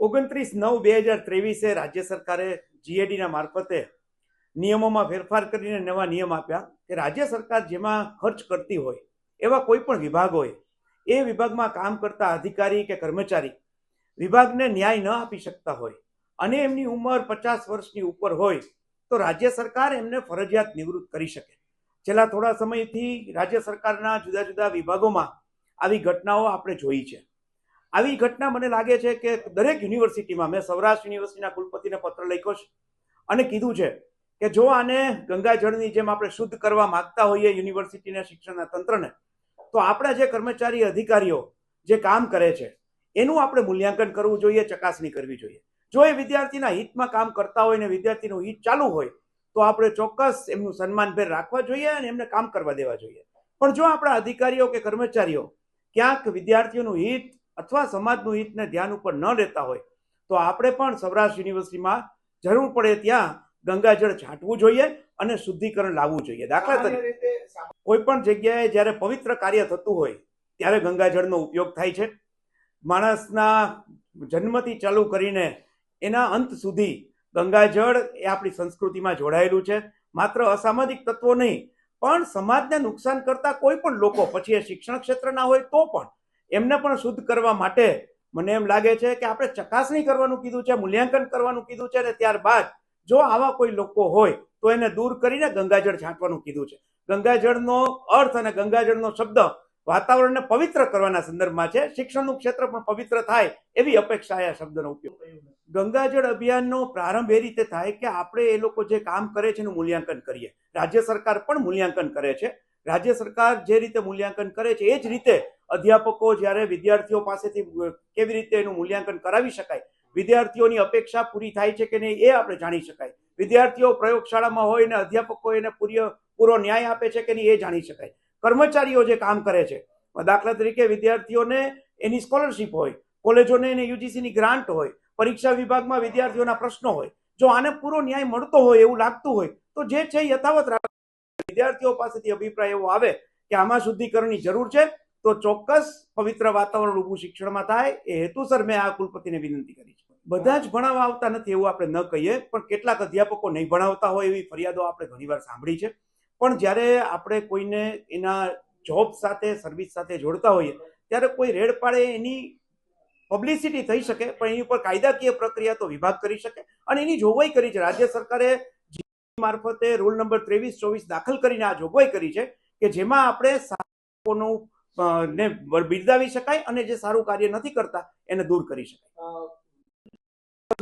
ઓગણત્રીસ નવ બે હજાર ત્રેવીસે રાજ્ય સરકારે જીએડીના મારફતે નિયમોમાં ફેરફાર કરીને નવા નિયમ આપ્યા કે રાજ્ય સરકાર જેમાં ખર્ચ કરતી હોય, એવા કોઈ પણ વિભાગ હોય, એ વિભાગમાં કામ કરતા અધિકારી કે કર્મચારી વિભાગને ન્યાય ન આપી શકતા હોય અને એમની ઉંમર પચાસ વર્ષની ઉપર હોય, તો રાજ્ય સરકાર એમને ફરજિયાત નિવૃત્ત કરી શકે. છેલ્લા થોડા સમયથી રાજ્ય સરકારના જુદા જુદા વિભાગોમાં આવી ઘટનાઓ આપણે જોઈ છે. આવી ઘટના મને લાગે છે કે દરેક યુનિવર્સિટીમાં, મેં સૌરાષ્ટ્ર યુનિવર્સિટીના કુલપતિને પત્ર લખ્યો છે અને કીધું છે કે જો આને ગંગાજળની જેમ આપણે શુદ્ધ કરવા માંગતા હોઈએ યુનિવર્સિટીના શિક્ષણના તંત્રને, તો આપણા જે કર્મચારી અધિકારીઓ જે કામ કરે છે, એનું આપણે મૂલ્યાંકન કરવું જોઈએ, ચકાસણી કરવી જોઈએ. જો એ વિદ્યાર્થીના હિતમાં કામ કરતા હોય ને વિદ્યાર્થીનું હિત ચાલુ હોય, તો આપણે ચોક્કસ એમનું સન્માનભેર રાખવા જોઈએ અને એમને કામ કરવા દેવા જોઈએ. પણ જો આપણા અધિકારીઓ કે કર્મચારીઓ ક્યાંક વિદ્યાર્થીઓનું હિત અથવા સમાજનું હિતને ધ્યાન ઉપર ન લેતા હોય તો આપણે પણ સૌરાષ્ટ્ર યુનિવર્સિટીમાં જરૂર પડે ત્યાં ગંગાજળ છાંટવું જોઈએ અને શુદ્ધિકરણ લાવવું જોઈએ. દાખલા તરીકે કોઈ પણ જગ્યાએ જ્યારે પવિત્ર કાર્ય થતું હોય ત્યારે ગંગાજળનો ઉપયોગ થાય છે. માણસના જન્મથી ચાલુ કરીને એના અંત સુધી ગંગાજળ એ આપણી સંસ્કૃતિમાં જોડાયેલું છે. માત્ર અસામાજિક તત્વો નહીં પણ સમાજને નુકસાન કરતા કોઈ પણ લોકો પછી એ શિક્ષણ ક્ષેત્રના હોય તો પણ એમને પણ શુદ્ધ કરવા માટે મને એમ લાગે છે કે આપણે ચકાસણી કરવાનું કીધું છે, મૂલ્યાંકન કરવાનું કીધું છે અને ત્યારબાદ જો આવા કોઈ લોકો હોય તો એને દૂર કરીને ગંગાજળ છાંટવાનું કીધું છે. ગંગાજળનો અર્થ અને ગંગાજળનો શબ્દ વાતાવરણને પવિત્ર કરવાના સંદર્ભમાં છે. શિક્ષણનું ક્ષેત્ર પણ પવિત્ર થાય એવી અપેક્ષા આ શબ્દનો ઉપયોગ. ગંગાજળ અભિયાનનો પ્રારંભ એ રીતે થાય કે આપણે એ લોકો જે કામ કરે છે એનું મૂલ્યાંકન કરીએ. રાજ્ય સરકાર પણ મૂલ્યાંકન કરે છે. રાજ્ય સરકાર જે રીતે મૂલ્યાંકન કરે છે એ જ રીતે અધ્યાપકો જ્યારે વિદ્યાર્થીઓ પાસેથી કેવી રીતે એનું મૂલ્યાંકન કરાવી શકાય? વિદ્યાર્થીઓની અપેક્ષા પૂરી થાય છે કે નહીં એ આપણે જાણી શકાય. વિદ્યાર્થીઓ પ્રયોગશાળામાં હોય ને અધ્યાપકો એને પૂરી પૂરો ન્યાય આપે છે કે નહીં એ જાણી શકાય. કર્મચારીઓ જે કામ કરે છે, દાખલા તરીકે વિદ્યાર્થીઓને એની સ્કોલરશીપ હોય, કોલેજોને એને યુજીસીની ગ્રાન્ટ હોય, પરીક્ષા વિભાગમાં વિદ્યાર્થીઓના પ્રશ્નો હોય, જો આને પૂરો ન્યાય મળતો હોય એવું લાગતું હોય, તો જે છે યથાવત વિદ્યાર્થીઓ પાસેથી અભિપ્રાય એવો આવે કે આમાં શુદ્ધિકરણની જરૂર છે તો ચોક્કસ પવિત્ર વાતાવરણ ઊભું શિક્ષણમાં થાય, એ હેતુસર મેં આ કુલપતિને વિનંતી કરી છે. બધા જ ભણાવવા આવતા નથી એવું આપણે ન કહીએ, પણ કેટલાક અધ્યાપકો નહીં ભણાવતા હોય એવી ફરિયાદો આપણે ઘણીવાર સાંભળી છે. પણ જ્યારે આપણે કોઈને એના જોબ સાથે, સર્વિસ સાથે જોડતા હોઈએ, ત્યારે કોઈ રેડ પાડે એની પબ્લિસિટી થઈ શકે, પણ એની ઉપર કાયદાકીય પ્રક્રિયા તો વિભાગ કરી શકે અને એની જોગવાઈ કરી છે. રાજ્ય સરકારે મારફતે રૂલ નંબર ત્રેવીસ ચોવીસ દાખલ કરીને આ જોગવાઈ કરી છે કે જેમાં આપણે સારું ને બિરદાવી શકાય અને જે સારું કાર્ય નથી કરતા એને દૂર કરી શકાય.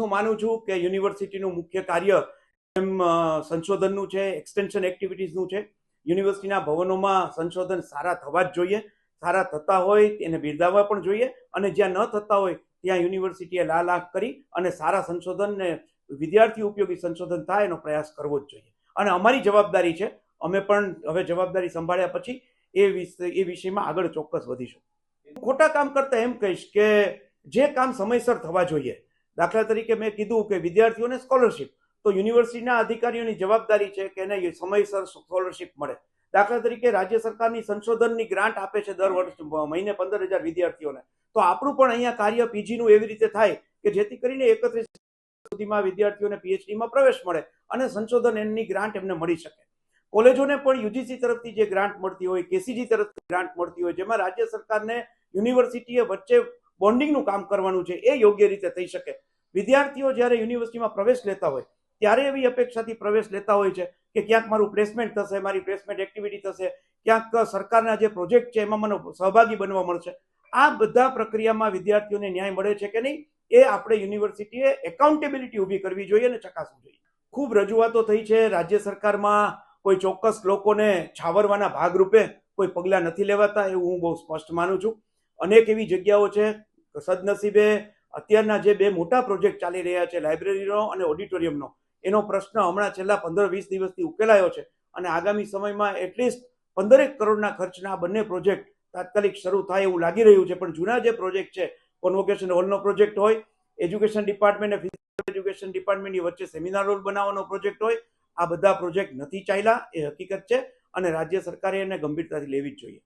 હું માનું છું કે યુનિવર્સિટીનું મુખ્ય કાર્ય એમ સંશોધનનું છે એક્સટેન્શન એક્ટિવિટીઝનું છે. યુનિવર્સિટીના ભવનોમાં સંશોધન સારા થવા જ જોઈએ. સારા થતા હોય એને બિરદાવવા પણ જોઈએ અને જ્યાં ન થતા હોય ત્યાં યુનિવર્સિટીએ લાલ આંખ કરી અને સારા સંશોધનને વિદ્યાર્થી ઉપયોગી સંશોધન થાય એનો પ્રયાસ કરવો જ જોઈએ. અને અમારી જવાબદારી છે અમે પણ હવે જવાબદારી સંભાળ્યા પછી એ વિષય એ વિષયમાં આગળ ચોક્કસ વધીશું. ખોટા કામ કરતા એમ કહીશ કે જે કામ સમયસર થવા જોઈએ. દાખલા તરીકે મેં કીધું કે વિદ્યાર્થીઓને સ્કોલરશિપ તો યુનિવર્સિટીના અધિકારીઓની જવાબદારી છે કે એને સમયસર સ્કોલરશિપ મળે. દાખલા તરીકે રાજ્ય સરકારની સંશોધનની ગ્રાન્ટ આપે છે દર વર્ષ, મહિને પંદર હજાર વિદ્યાર્થીઓને. તો આપણું પણ અહીંયા કાર્ય પીજીનું એવી રીતે થાય કે જેથી કરીને એકત્રીસ સુધીમાં વિદ્યાર્થીઓને પીએચડીમાં પ્રવેશ મળે અને સંશોધન એમની ગ્રાન્ટ એમને મળી શકે. કોલેજોને પણ યુજીસી તરફથી જે ગ્રાન્ટ મળતી હોય, કેસીજી તરફથી ગ્રાન્ટ મળતી હોય, જેમાં રાજ્ય સરકારને યુનિવર્સિટીએ વચ્ચે બોન્ડિંગનું કામ કરવાનું છે, એ યોગ્ય રીતે થઈ શકે. વિદ્યાર્થીઓ જ્યારે યુનિવર્સિટીમાં પ્રવેશ લેતા હોય, ત્યારે એવી અપેક્ષાથી પ્રવેશ લેતા હોય છે કે ક્યાંક મારું પ્લેસમેન્ટ થશે, મારી પ્લેસમેન્ટ એક્ટિવિટી થશે, ક્યાંક સરકારના જે પ્રોજેક્ટ છે, એમાં મને સહભાગી બનવા મળશે. આ બધા પ્રક્રિયામાં વિદ્યાર્થીઓને ન્યાય મળે છે કે નહીં, એ આપણે યુનિવર્સિટીએ એકાઉન્ટેબિલિટી ઊભી કરવી જોઈએ અને ચકાસવું જોઈએ. ખૂબ રજૂઆતો થઈ છે રાજ્ય સરકારમાં કોઈ ચોક્કસ લોકોને છાવરવાના ભાગરૂપે કોઈ પગલાં નથી લેવાતા, એવું હું બહુ સ્પષ્ટ માનું છું. અનેક એવી જગ્યાઓ છે, સદનસીબે અત્યારના જે બે મોટા પ્રોજેક્ટ ચાલી રહ્યા છે, લાઇબ્રેરીનો અને ઓડિટોરિયમનો, એનો પ્રશ્ન હમણાં છેલ્લા પંદર વીસ દિવસથી ઉકેલાયો છે અને આગામી સમયમાં એટલીસ્ટ પંદરેક કરોડના ખર્ચના બંને પ્રોજેક્ટ તાત્કાલિક શરૂ થાય એવું લાગી રહ્યું છે. પણ જૂના જે પ્રોજેક્ટ છે કોન્વોકેશન હોલનો પ્રોજેક્ટ હોય એજ્યુકેશન ડિપાર્ટમેન્ટ અને એજ્યુકેશન ડિપાર્ટમેન્ટની વચ્ચે સેમિનાર હોલ બનાવવાનો પ્રોજેક્ટ હોય આ બધા પ્રોજેક્ટ નથી ચાલ્યા, એ હકીકત છે અને રાજ્ય સરકારે એને ગંભીરતાથી લેવી જ જોઈએ.